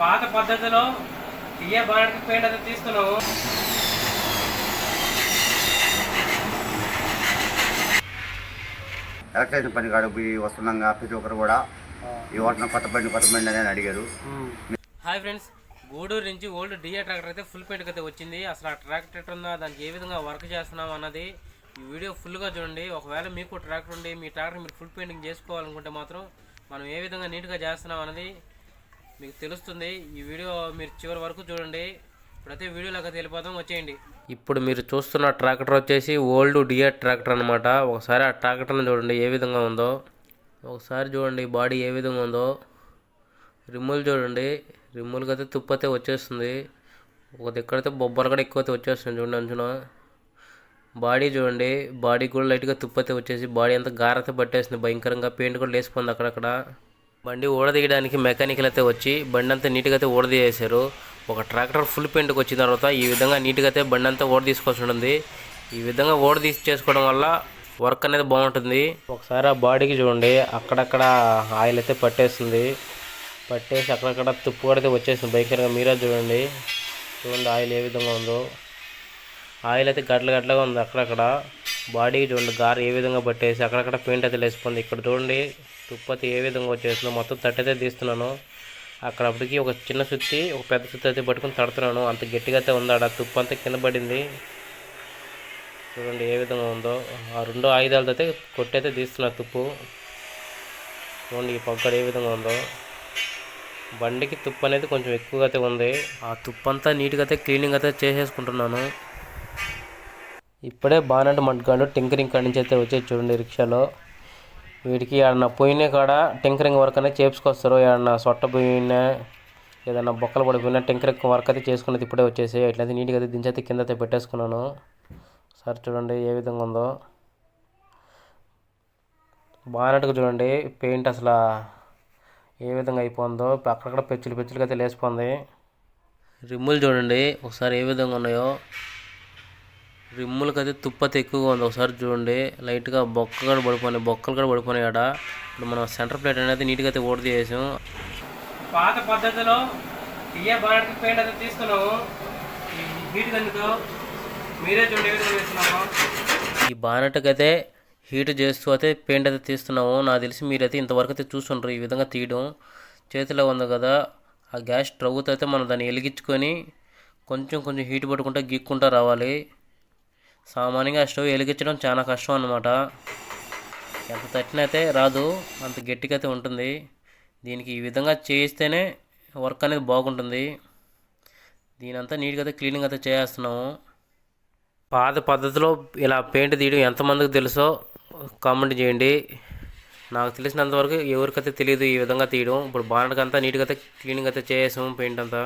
పాత పద్ధతిలో తీయ బాణకి పెయింట్ అయితే తీస్తున్నాము ఎలక్ట్రిషన్ పని కాడ పోయి వస్తున్నాగా ప్రతి ఒక్కరు కూడా ఈ వాటిన కొత్త బండి కొత్త బండి అని అడిగారు. హాయ్ ఫ్రెండ్స్ గూడూరు నుంచి ఓల్డ్ డిఏ ట్రాక్టర్ అయితే ఫుల్ పెయింట్ అయితే వచ్చింది. అసలు ఆ ట్రాక్టర్ ఉందా దానికి ఏ విధంగా వర్క్ చేస్తున్నాం అన్నది ఈ వీడియో ఫుల్గా చూడండి. ఒకవేళ మీకు ట్రాక్టర్ ఉండి మీ ట్రాక్టర్ మీరు ఫుల్ పెయింటింగ్ చేసుకోవాలనుకుంటే మాత్రం మనం ఏ విధంగా నీట్గా చేస్తున్నాం అన్నది మీకు తెలుస్తుంది ఈ వీడియో మీరు చివరి వరకు చూడండి. ప్రతి వీడియోలోకి తెలిపోతాం వచ్చేయండి. ఇప్పుడు మీరు చూస్తున్న ట్రాక్టర్ వచ్చేసి ఓల్డ్ డియర్ ట్రాక్టర్ అనమాట ఒకసారి ఆ ట్రాక్టర్ని చూడండి ఏ విధంగా ఉందో. ఒకసారి చూడండి బాడీ ఏ విధంగా ఉందో. రిమ్ములు చూడండి రిమ్ములకి అయితే తుప్పతే వచ్చేస్తుంది. ఒక దగ్గరైతే బొబ్బలు కూడా ఎక్కువ అయితే వచ్చేస్తుంది చూడండి అంచున. బాడీ చూడండి బాడీ కూడా లైట్గా తుప్పతే వచ్చేసి బాడీ అంతా గారతే పట్టేస్తుంది భయంకరంగా పెయింట్ కూడా లేసిపోయింది అక్కడక్కడ. బండి ఊడదీయడానికి మెకానికల్ అయితే వచ్చి బండి అంతా నీట్గా అయితే ఊడదీసేశారు. ఒక ట్రాక్టర్ ఫుల్ పెయింట్కి వచ్చిన తర్వాత ఈ విధంగా నీట్గా అయితే బండి అంతా ఓడ తీసుకోవాల్సి ఉంటుంది. ఈ విధంగా ఓడ తీసి చేసుకోవడం వల్ల వర్క్ అనేది బాగుంటుంది. ఒకసారి ఆ బాడీకి చూడండి అక్కడక్కడ ఆయిల్ అయితే పట్టేస్తుంది పట్టేసి అక్కడక్కడ తుప్పు కూడా అయితే వచ్చేసింది. భయంకరంగా మీరే చూడండి. చూడండి ఆయిల్ ఏ విధంగా ఉందో. ఆయిల్ అయితే గట్ల గట్లగా ఉంది అక్కడక్కడ. బాడీకి చూడండి గారు ఏ విధంగా పట్టేసి అక్కడక్కడ పెయింట్ అయితే లేసిపోయింది ఇక్కడ చూడండి తుప్పు అయితే ఏ విధంగా వచ్చేసిందో మొత్తం తట్టి తీస్తున్నాను. అక్కడ అప్పటికి ఒక చిన్న సుత్తి ఒక పెద్ద సుత్తి అయితే పట్టుకుని తడుతున్నాను. అంత గట్టిగా అయితే ఉంది ఆడ తుప్పు అంతా కింద పడింది. చూడండి ఏ విధంగా ఉందో. ఆ రెండు ఆయుధాలతో అయితే కొట్టయితే తీస్తున్నా తుప్పు. చూడండి ఈ పక్కన ఏ విధంగా ఉందో. బండికి తుప్పు అనేది కొంచెం ఎక్కువగా అయితే ఉంది. ఆ తుప్పు అంతా నీట్గా అయితే క్లీనింగ్ అయితే చేసేసుకుంటున్నాను. ఇప్పుడే బాగానంటే మడ్గాడు టింకరింగ్ కాడి నుంచి అయితే వచ్చేది చూడండి రిక్షాలో. వీడికి ఏడన్నా పోయినా కాడ టింకరింగ్ వర్క్ అనేది చేపించుకొస్తారు. ఏడన్నా సొట్ట పోయినా ఏదన్నా బొక్కలు పడిపోయినా టింకరింగ్ వర్క్ అయితే చేసుకున్నది ఇప్పుడే వచ్చేసి ఎట్లయితే నీట్గా అయితే దించైతే కింద అయితే పెట్టేసుకున్నాను. సరే చూడండి ఏ విధంగా ఉందో. బాగానట్టుగా చూడండి. పెయింట్ అసలు ఏ విధంగా అయిపోయిందో. అక్కడక్కడ పెచ్చులు పెచ్చులుగా అయితే లేసిపోయింది రిమ్ములు చూడండి. ఒకసారి ఏ విధంగా ఉన్నాయో. రిమ్ములకి అయితే తుప్పతి ఎక్కువగా ఉంది. ఒకసారి చూడండి. లైట్గా బొక్క కూడా పడిపోయినాయి. బొక్కలు కూడా పడిపోయినాయి ఆడ. ఇప్పుడు మనం సెంటర్ ప్లేట్ అనేది నీట్గా అయితే ఓడి చేసాం. పాత పద్ధతిలో బాడకి పెయింట్ అయితే తీస్తున్నాము హీట్ కనుక మీరే చూడండి ఈ బానట్కి అయితే హీట్ చేస్తూ అయితే పెయింట్ అయితే తీస్తున్నాము. నాకు తెలిసి మీరైతే ఇంతవరకు అయితే చూస్తుంటారు ఈ విధంగా తీయడం. చేతిలో ఉంది కదా. ఆ గ్యాస్ స్టవ్తో అయితే మనం దాన్ని వెలిగించుకొని కొంచెం కొంచెం హీట్ పట్టుకుంటా గీక్కుంటా రావాలి. సామాన్యంగా ఆ స్టవ్ వెలిగించడం చాలా కష్టం అనమాట ఎంత తట్టినైతే రాదు అంత గట్టిగా అయితే ఉంటుంది. దీనికి ఈ విధంగా చేయిస్తేనే వర్క్ అనేది బాగుంటుంది. దీనంతా నీట్గా అయితే క్లీనింగ్ అయితే చేస్తున్నాము. పాత పద్ధతిలో ఇలా పెయింట్ తీయడం ఎంతమందికి తెలుసో కామెంట్ చేయండి. నాకు తెలిసినంతవరకు ఎవరికైతే తెలియదు ఈ విధంగా తీయడం. ఇప్పుడు బానట్కి అంతా నీట్గా అయితే క్లీనింగ్ అయితే చేసాము పెయింట్ అంతా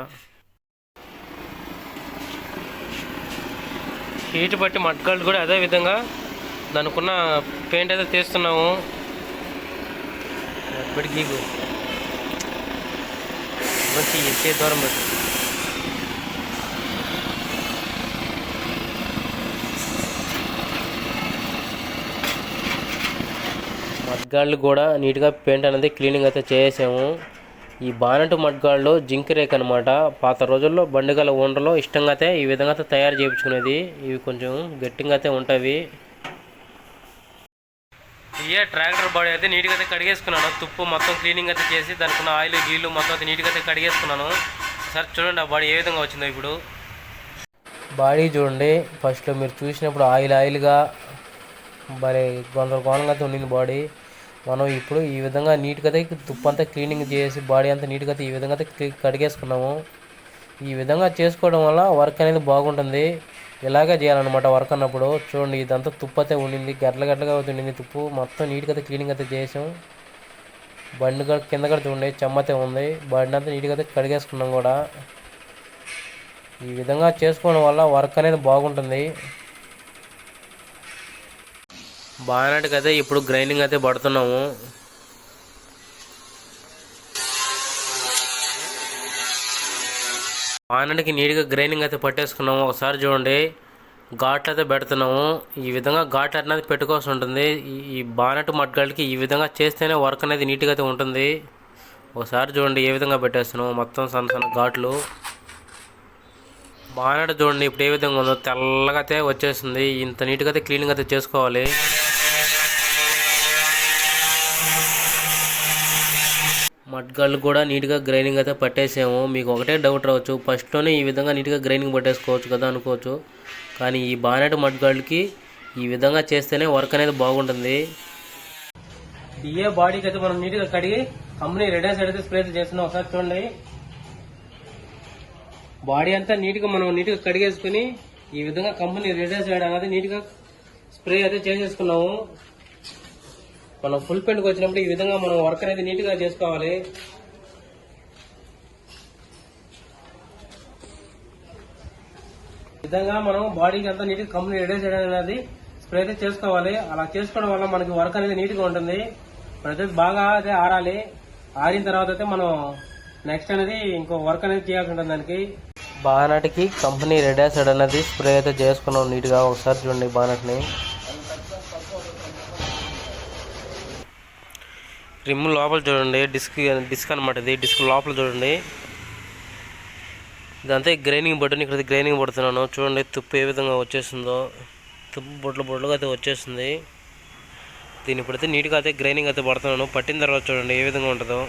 హీట్ బట్టి మట్కాళ్ళు కూడా అదే విధంగా దానికున్న పెయింట్ అయితే తీస్తున్నాము. బట్టి గీకు మంచి ఎత్తే దూరం బట్టి మద్గాళ్ళు కూడా నీట్గా పెయింట్ అనేది క్లీనింగ్ అయితే చేసాము ఈ బానెట్ మడ్గాళ్ళు జింక్ రేక్ అనమాట పాత రోజుల్లో బండిగల ఓనర్లో ఇష్టంగా అయితే ఈ విధంగా అయితే తయారు చేయించుకునేది. ఇవి కొంచెం గట్టిగా అయితే ఉంటాయి ఇయే ట్రాక్టర్ బాడీ అయితే నీట్గా అయితే కడిగేసుకున్నాను. తుప్పు మొత్తం క్లీనింగ్ అయితే చేసి దానికి ఉన్న ఆయిల్ గీళ్ళు మొత్తం అయితే నీట్గా అయితే కడిగేసుకున్నాను. సార్ చూడండి ఆ బాడీ ఏ విధంగా వచ్చిందో ఇప్పుడు. బాడీ చూడండి. ఫస్ట్లో మీరు చూసినప్పుడు ఆయిల్ ఆయిల్గా మరి గందరగోళంగా అయితే ఉండింది బాడీ. మనం ఇప్పుడు ఈ విధంగా నీట్గా అయితే తుప్పు అంతా క్లీనింగ్ చేసి బాడీ అంతా నీట్గా అయితే ఈ విధంగా అయితే కడిగేసుకున్నాము. ఈ విధంగా చేసుకోవడం వల్ల వర్క్ అనేది బాగుంటుంది. ఇలాగే చేయాలన్నమాట వర్క్ అన్నప్పుడు. చూడండి ఇదంతా తుప్పు అయితే ఉండింది. గడ్ల గడ్డగా ఉండింది తుప్పు. మొత్తం నీట్గా అయితే క్లీనింగ్ అయితే చేసాం. బండి కూడా కింద కూడా చూడండి చెమ్మతే ఉంది. బండి అంతా నీట్గా అయితే కడిగేసుకున్నాం కూడా. ఈ విధంగా చేసుకోవడం వల్ల వర్క్ అనేది బాగుంటుంది. బాగానట్టుగా అయితే ఇప్పుడు గ్రైండింగ్ అయితే పడుతున్నాము. బాగానట్టుకి నీట్గా గ్రైండింగ్ అయితే పట్టేసుకున్నాము. ఒకసారి చూడండి ఘాట్లు అయితే పెడుతున్నాము. ఈ విధంగా ఘాట్ అనేది పెట్టుకోవాల్సి ఉంటుంది. ఈ- ఈ బానట్ మడ్గాళ్ళకి ఈ విధంగా చేస్తేనే వర్క్ అనేది నీట్గా అయితే ఉంటుంది. ఒకసారి చూడండి ఏ విధంగా పెట్టేస్తున్నాము. మొత్తం సన్న సన్న ఘాట్లు. బాగానే చూడండి ఇప్పుడు ఏ విధంగా ఉందో తెల్లగా అయితే వచ్చేస్తుంది ఇంత నీట్గా అయితే క్లీన్గా అయితే చేసుకోవాలి. మడ్గాళ్ళు కూడా నీట్గా గ్రైనింగ్ అయితే పట్టేసాము. మీకు ఒకటే డౌట్ రావచ్చు. ఫస్ట్లోనే ఈ విధంగా నీట్గా గ్రైనింగ్ పట్టేసుకోవచ్చు కదా అనుకోవచ్చు. కానీ ఈ బానెట్ మడ్గాళ్ళకి ఈ విధంగా చేస్తేనే వర్క్ అనేది బాగుంటుంది. డిఏ బాడీకి అయితే మనం నీట్గా కడిగి కంపెనీ రెడ్ సైడ్ అయితే స్ప్రే చేస్తున్నాం. ఒకసారి చూడండి. బాడీ అంతా నీట్గా మనం నీట్గా కడిగేసుకుని ఈ విధంగా కంపెనీ రెడ్ సైడ్ అనేది నీట్గా స్ప్రే అయితే చేసేసుకున్నాము. మనం ఫుల్ పెయింట్కి వచ్చినప్పుడు ఈ విధంగా మనం వర్క్ అనేది నీట్గా చేసుకోవాలి. ఈ విధంగా మనం బాడీకి అంతా నీట్గా కంపెనీ రెడీ చేయడం అనేది స్ప్రే అయితే చేసుకోవాలి. అలా చేసుకోవడం వల్ల మనకి వర్క్ అనేది నీట్గా ఉంటుంది. ప్రతి బాగా అయితే ఆరాలి. ఆరిన తర్వాత అయితే మనం నెక్స్ట్ అనేది ఇంకో వర్క్ అనేది చేయాల్సి ఉంటుంది దానికి. నాటికి కంపెనీ రెడ్ యాసిడ్ అనేది స్ప్రే అయితే చేసుకున్నాం నీట్గా ఒకసారి చూడండి బానట్ని రిమ్ లోపల చూడండి డిస్క్ డిస్క్ అనమాట ఇది డిస్క్ లోపల చూడండి. ఇదంతా గ్రైనింగ్ బటన్ ఇక్కడ గ్రైనింగ్ పడుతున్నాను చూడండి తుప్పు ఏ విధంగా వచ్చేసిందో తుప్పు బొట్లు బొట్లుగా అయితే వచ్చేసింది దీన్ని పడితే నీట్గా అయితే గ్రైనింగ్ అయితే పడుతున్నాను. పట్టిన తర్వాత చూడండి ఏ విధంగా ఉంటుందో.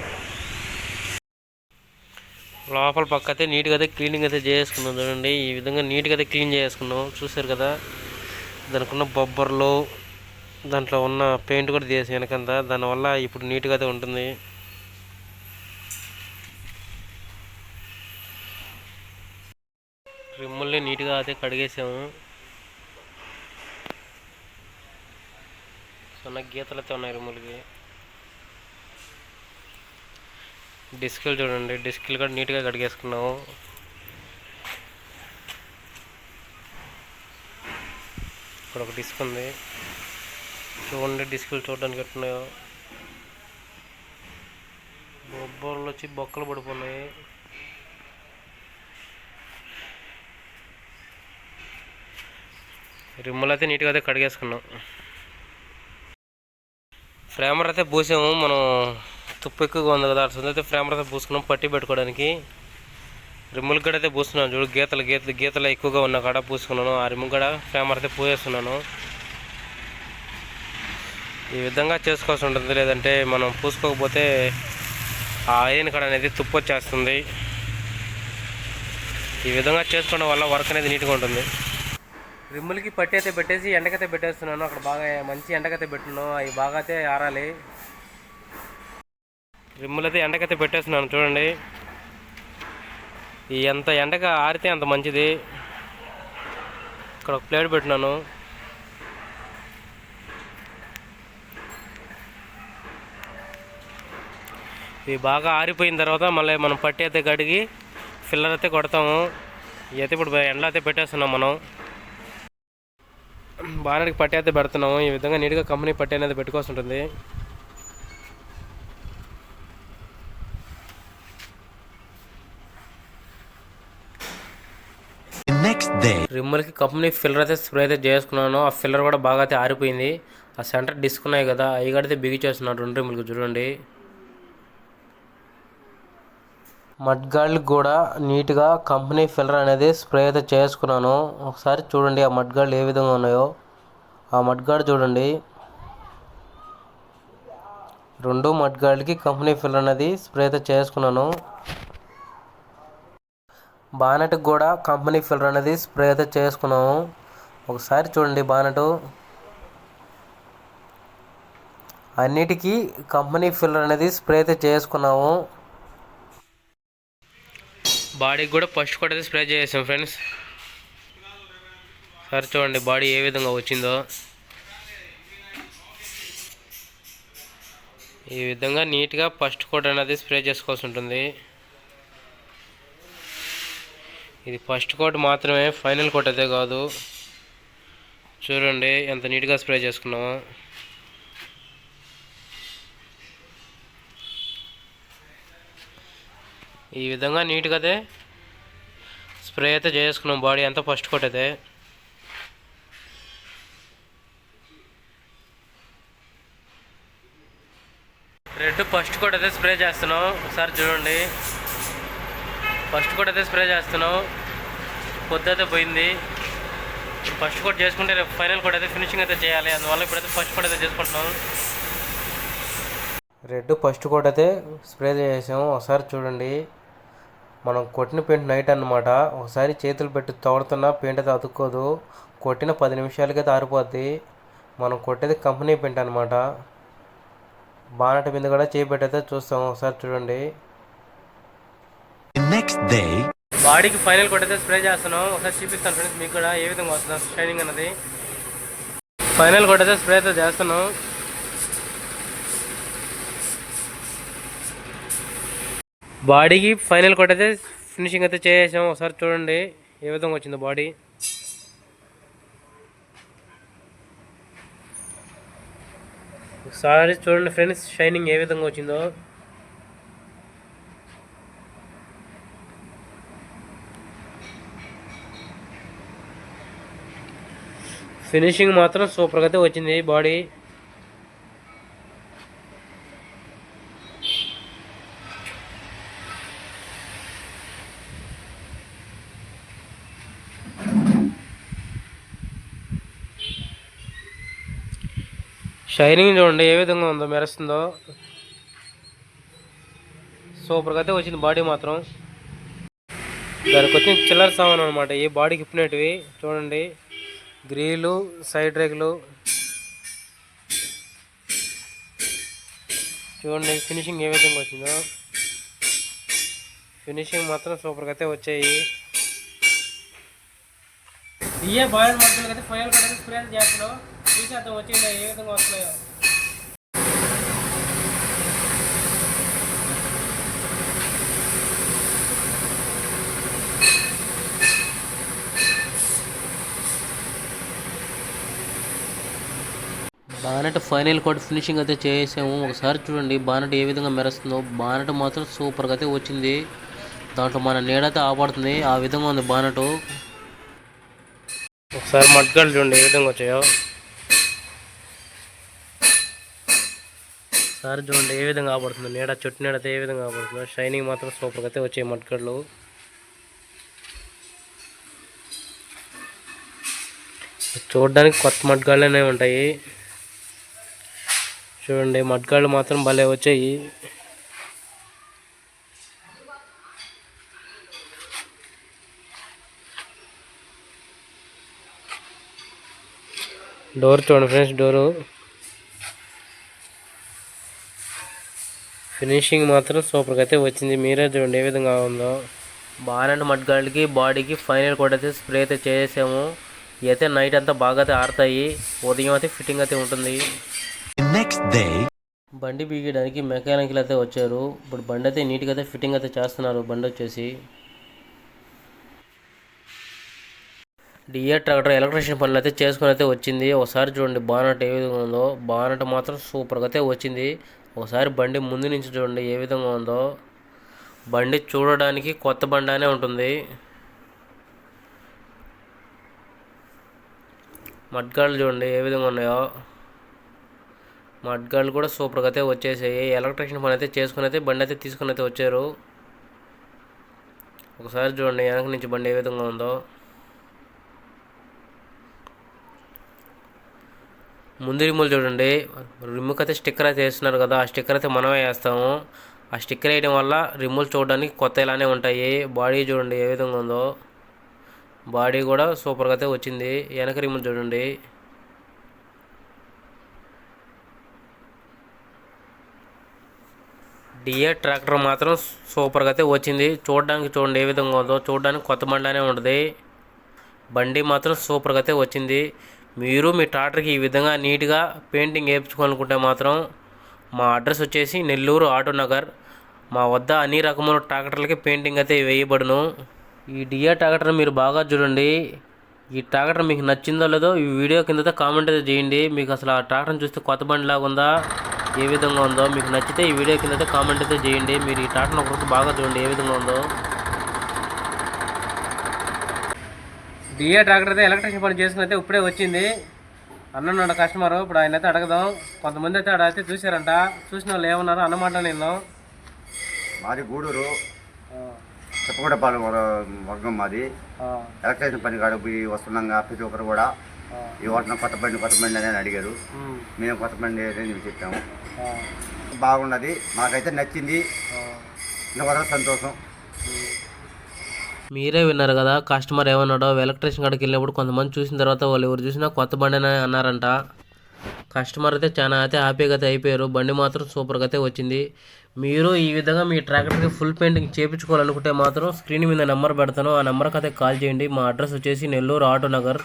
లోపల పక్క అయితే నీట్గా అయితే క్లీనింగ్ అయితే చేసుకున్నాం చూడండి. ఈ విధంగా నీట్గా అయితే క్లీన్ చేసుకున్నాం. చూసారు కదా? దానికి ఉన్న బొబ్బర్లు దాంట్లో ఉన్న పెయింట్ కూడా తీసి వెనకంతా. దానివల్ల ఇప్పుడు నీట్గా అయితే ఉంటుంది. రిమ్ముల్ని నీట్గా అయితే కడిగేసాము. చిన్న గీతలు అయితే ఉన్నాయి రిమ్ములకి. డిస్కులు చూడండి. డిస్కులు కూడా నీట్గా కడిగేసుకున్నాము. ఇక్కడ ఒక డిస్క్ ఉంది. చూడండి డిస్కులు చూడడానికి ఎట్టున్నాయో బొబ్బర్లు వచ్చి బొక్కలు పడిపోయినాయి రిమ్మలు అయితే నీట్గా అయితే కడిగేసుకున్నాం. ఫ్రేమర్ అయితే పూసాము మనం తుప్పు ఎక్కువగా ఉంది కదా అసలు అయితే ఫ్రేమర్ అయితే పూసుకున్నాం పట్టి పెట్టుకోవడానికి. రిమ్ములు కూడా అయితే పూస్తున్నాను చూడు గీతలు గీతలు గీతలు ఎక్కువగా ఉన్న కాడ పూసుకున్నాను ఆ రిమ్ము కూడా ఫ్రేమర్ అయితే పూసేస్తున్నాను. ఈ విధంగా చేసుకోవాల్సి ఉంటుంది. లేదంటే మనం పూసుకోకపోతే ఆ ఐరన్ కాడ అనేది తుప్పు వచ్చేస్తుంది. ఈ విధంగా చేసుకోవడం వల్ల వర్క్ అనేది నీట్గా ఉంటుంది. రిమ్ములకి పట్టి అయితే పెట్టేసి ఎండకైతే పెట్టేస్తున్నాను. అక్కడ బాగా మంచి ఎండకైతే పెట్టున్నాను. అవి బాగా అయితే ఆరాలి. రిమ్ములు అయితే ఎండకైతే పెట్టేస్తున్నాను. చూడండి. ఈ ఎంత ఎండగా ఆరితే అంత మంచిది. ఇక్కడ ఒక ప్లేట్ పెట్టినాను ఇవి బాగా ఆరిపోయిన తర్వాత మళ్ళీ మనం పట్టి అయితే కడిగి ఫిల్లర్ అయితే కొడతాము. ఇవైతే అయితే ఇప్పుడు ఎండలో అయితే పెట్టేస్తున్నాం మనం. బాగా పట్టి అయితే పెడుతున్నాము. ఈ విధంగా నీట్గా కంపెనీ పట్టి అనేది పెట్టుకోవాల్సి ఉంటుంది. రిమ్మల్కి కంపెనీ ఫిల్లర్ అయితే స్ప్రే అయితే చేసుకున్నాను. ఆ ఫిల్లర్ కూడా బాగా అయితే ఆరిపోయింది. ఆ సెంటర్ డిస్క్ ఉన్నాయి కదా అవి కూడా అయితే బిగి రెండు రిమ్మల్కి చూడండి. మడ్గాళ్ళు కూడా నీట్గా కంపెనీ ఫిల్లర్ అనేది స్ప్రే అయితే చేసుకున్నాను. ఒకసారి చూడండి ఆ మడ్గాళ్ళు ఏ విధంగా ఉన్నాయో. ఆ మడ్గాడు చూడండి. రెండు మడ్గాళ్ళకి కంపెనీ ఫిల్లర్ అనేది స్ప్రే అయితే చేసుకున్నాను. బానెట్కి కూడా కంపెనీ ఫిల్లర్ అనేది స్ప్రే అయితే చేసుకున్నాము ఒకసారి చూడండి బానెట్. అన్నిటికీ కంపెనీ ఫిల్లర్ అనేది స్ప్రే అయితే చేసుకున్నాము. బాడీకి కూడా ఫస్ట్ కూడా అయితే స్ప్రే చేసాం ఫ్రెండ్స్. సరే చూడండి బాడీ ఏ విధంగా వచ్చిందో. ఈ విధంగా నీట్గా ఫస్ట్ కోట్ అనేది స్ప్రే చేసుకోవాల్సి ఉంటుంది. ఇది ఫస్ట్ కోట్ మాత్రమే ఫైనల్ కోట్ అయితే కాదు. చూడండి ఎంత నీట్గా స్ప్రే చేసుకున్నామో. ఈ విధంగా నీట్గా అయితే స్ప్రే అయితే చేసుకున్నాం. బాడీ అంతా ఫస్ట్ కోట్ అయితే రెడ్ ఫస్ట్ కోట్ అయితే స్ప్రే చేస్తున్నాం. ఒకసారి చూడండి. ఫస్ట్ కోట్ అయితే స్ప్రే చేస్తున్నాం. పొద్దు అయితే పోయింది. ఫస్ట్ కోట్ చేసుకుంటే రేపు ఫైనల్ కోట్ అయితే ఫినిషింగ్ అయితే చేయాలి. అందువల్ల ఇప్పుడైతే ఫస్ట్ కోట్ అయితే చేసుకుంటున్నాం. రెడ్ ఫస్ట్ కోట్ అయితే స్ప్రే చేసాము ఒకసారి చూడండి. మనం కొట్టిన పెయింట్ నైట్ అన్నమాట. ఒకసారి చేతులు పెట్టి తోడుతున్నా పెయింట్ అయితే అతుక్కోదు. కొట్టిన పది నిమిషాలకైతే ఆరిపోద్ది మనం కొట్టేది కంపెనీ పెయింట్ అనమాట బానట మీద కూడా చేపెట్టి అయితే చూస్తాము ఒకసారి చూడండి. Next day, బాడీకి ఫైనల్ కోట్ అయితే స్ప్రే చేస్తున్నాం. ఒకసారి చూపిస్తాను ఫ్రెండ్స్ మీకు కూడా ఏ విధంగా వస్తుంది షైనింగ్ అన్నది. ఫైనల్ కోట్ అయితే స్ప్రే అయితే చేస్తున్నాం. బాడీకి ఫైనల్ కొట్టయితే అయితే ఫినిషింగ్ అయితే చేసాం ఒకసారి చూడండి ఏ విధంగా వచ్చిందో బాడీ. ఒకసారి చూడండి ఫ్రెండ్స్ షైనింగ్ ఏ విధంగా వచ్చిందో. ఫినిషింగ్ మాత్రం సూపర్గా అయితే వచ్చింది బాడీ. షైనింగ్ చూడండి ఏ విధంగా ఉందో మెరుస్తుందో. సూపర్గా అయితే వచ్చింది బాడీ మాత్రం. దానికి వచ్చిన చిల్లర సామాన్ అనమాట ఈ బాడీకి ఇప్పినట్టువి. చూడండి గ్రీలు సైడ్ రేకులు. చూడండి ఫినిషింగ్ ఏ విధంగా వచ్చిందో. ఫినిషింగ్ మాత్రం సూపర్గా అయితే వచ్చాయి. ఇయే బాయిల్ మధ్యలో అయితే ఫైల్ కూడా స్ప్రే చేస్తున్నాం. చూసేద్దాం వచ్చిందో ఏ విధంగా వస్తున్నాయో బానెట్ ఫైనల్ కోట్ ఫినిషింగ్ అయితే చేసాము ఒకసారి చూడండి బానెట్ ఏ విధంగా మెరుస్తుందో. బానెట్ మాత్రం సూపర్గా అయితే వచ్చింది. దాంట్లో మన నీడైతే ఆపడుతుంది. ఆ విధంగా ఉంది బానెట్. ఒకసారి మడ్గాలు చూడండి ఏ విధంగా వచ్చాయో. సార్ చూడండి ఏ విధంగా ఆపడుతుందో. నీడ చెట్టు నీడ అయితే ఏ విధంగా ఆపడుతుందో. షైనింగ్ మాత్రం సూపర్గా అయితే వచ్చాయి మడ్గళ్ళు చూడడానికి కొత్త మడ్గాళ్ళనే ఉంటాయి. చూడండి మడ్గాళ్ళు మాత్రం భలే వచ్చాయి. డోర్ చూడండి ఫ్రెండ్స్ డోరు ఫినిషింగ్ మాత్రం సూపర్గా అయితే వచ్చింది. మీరే చూడండి ఏ విధంగా ఉందో. బాగానే మడ్గాళ్ళకి బాడీకి ఫైనల్ కూడా అయితే స్ప్రే అయితే చేసాము ఇవి అయితే నైట్ అంతా బాగా అయితే ఆరుతాయి ఉదయం అయితే ఫిట్టింగ్ అయితే ఉంటుంది. Next day, బండి బీగడానికి మెకానికల్ అయితే వచ్చారు. ఇప్పుడు బండి అయితే నీట్గా అయితే ఫిట్టింగ్ అయితే చేస్తున్నారు బండి వచ్చేసి. డిఏ ట్రాక్టర్ ఎలక్ట్రీషియన్ పనులు అయితే చేసుకుని అయితే వచ్చింది. ఒకసారి చూడండి బానట్ ఏ విధంగా ఉందో. బానట్ మాత్రం సూపర్గా అయితే వచ్చింది. ఒకసారి బండి ముందు నుంచి చూడండి ఏ విధంగా ఉందో. బండి చూడడానికి కొత్త బండి అనే ఉంటుంది. మడ్గాళ్ళు చూడండి ఏ విధంగా ఉన్నాయో. మడ్గాళ్ళు కూడా సూపర్గా అయితే వచ్చేసాయి. ఎలక్ట్రిషియన్ పని అయితే చేసుకుని అయితే బండి అయితే తీసుకుని అయితే వచ్చారు. ఒకసారి చూడండి వెనక నుంచి బండి ఏ విధంగా ఉందో. ముందు రిమ్ములు చూడండి. రిమ్ముకి అయితే స్టిక్కర్ అయితే వేస్తున్నారు కదా ఆ స్టిక్కర్ అయితే మనమే వేస్తాము. ఆ స్టిక్కర్ వేయడం వల్ల రిమ్ములు చూడడానికి కొత్త ఇలానే ఉంటాయి. బాడీ చూడండి ఏ విధంగా ఉందో. బాడీ కూడా సూపర్గా అయితే వచ్చింది. వెనక రిమ్ములు చూడండి. డిఏ ట్రాక్టర్ మాత్రం సూపర్గా అయితే వచ్చింది. చూడడానికి చూడండి ఏ విధంగా ఉందో. చూడడానికి కొత్త బండిలానే ఉంటుంది. బండి మాత్రం సూపర్గా అయితే వచ్చింది. మీరు మీ ట్రాక్టర్కి ఈ విధంగా నీట్గా పెయింటింగ్ వేయించుకోవాలనుకుంటే మాత్రం మా అడ్రస్ వచ్చేసి నెల్లూరు ఆటో నగర్. మా వద్ద అన్ని రకముల ట్రాక్టర్లకి పెయింటింగ్ అయితే వేయబడును. ఈ డియా ట్రాక్టర్ మీరు బాగా చూడండి. ఈ ట్రాక్టర్ మీకు నచ్చిందో లేదో ఈ వీడియో కింద కామెంట్ అయితే చేయండి. మీకు అసలు ఆ ట్రాక్టర్ని చూస్తే కొత్త బండిలాగా ఉందా? ఏ విధంగా ఉందో? మీకు నచ్చితే ఈ వీడియో కింద కామెంట్ అయితే చేయండి. మీరు ఈ ట్రాక్టర్ని ఒకరికి బాగా చూడండి. ఏ విధంగా ఉందో? డిఏ ట్రాక్టర్ అయితే ఎలక్ట్రిషన్ పని చేసుకుని అయితే ఇప్పుడే వచ్చింది. అన్నన్నాడు కస్టమర్ ఇప్పుడు ఆయన అయితే అడగదాం. కొంతమంది అయితే ఆడ అయితే చూసారంట చూసిన వాళ్ళు ఏమన్నారు అన్నమాట నేను మాది గూడూరు. చెప్పగూడపాలెం వర్గం మాది. ఎలక్ట్రీషియన్ పని కాడ పోయి వస్తున్నాగా ప్రతి ఒక్కరు కూడా. ఈ వాటిన కొత్త బండి కొత్త బండి అని అడిగారు. మేము కొత్త బండి అని చెప్పాము. బాగున్నది. మాకైతే నచ్చింది. ఇంకా సంతోషం. మీరే విన్నారు కదా కస్టమర్ ఏమన్నాడో ఎలక్ట్రీషియన్ కాడికి వెళ్ళినప్పుడు కొంతమంది చూసిన తర్వాత వాళ్ళు ఎవరు చూసినా కొత్త బండి అన్నారంట. కస్టమర్ అయితే చాలా అయితే హ్యాపీగా అయితే అయిపోయారు. బండి మాత్రం సూపర్గా అయితే వచ్చింది. మీరు ఈ విధంగా మీ ట్రాక్టర్కి ఫుల్ పెయింటింగ్ చేయించుకోవాలనుకుంటే మాత్రం స్క్రీన్ మీద నెంబర్ పెడతాను. ఆ నెంబర్కి అయితే కాల్ చేయండి. మా అడ్రస్ వచ్చేసి నెల్లూరు ఆటో నగర్.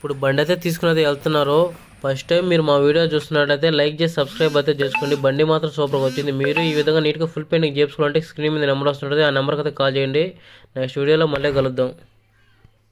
ఇప్పుడు బండి అయితే తీసుకుని వెళ్తున్నారు ఫస్ట్ టైం మీరు మా వీడియో చూస్తున్నట్లయితే లైక్ చేసి సబ్స్క్రైబ్ అయితే చేసుకోండి. బండి మాత్రం సూపర్గా వచ్చింది. మీరు ఈ విధంగా నీట్గా ఫుల్ పెయింటింగ్ చేసుకోవాలంటే స్క్రీన్ మీద నెంబర్ వస్తుంటుంది. ఆ నెంబర్కి అయితే కాల్ చేయండి. నెక్స్ట్ వీడియోలో మళ్ళీ కలుద్దాం.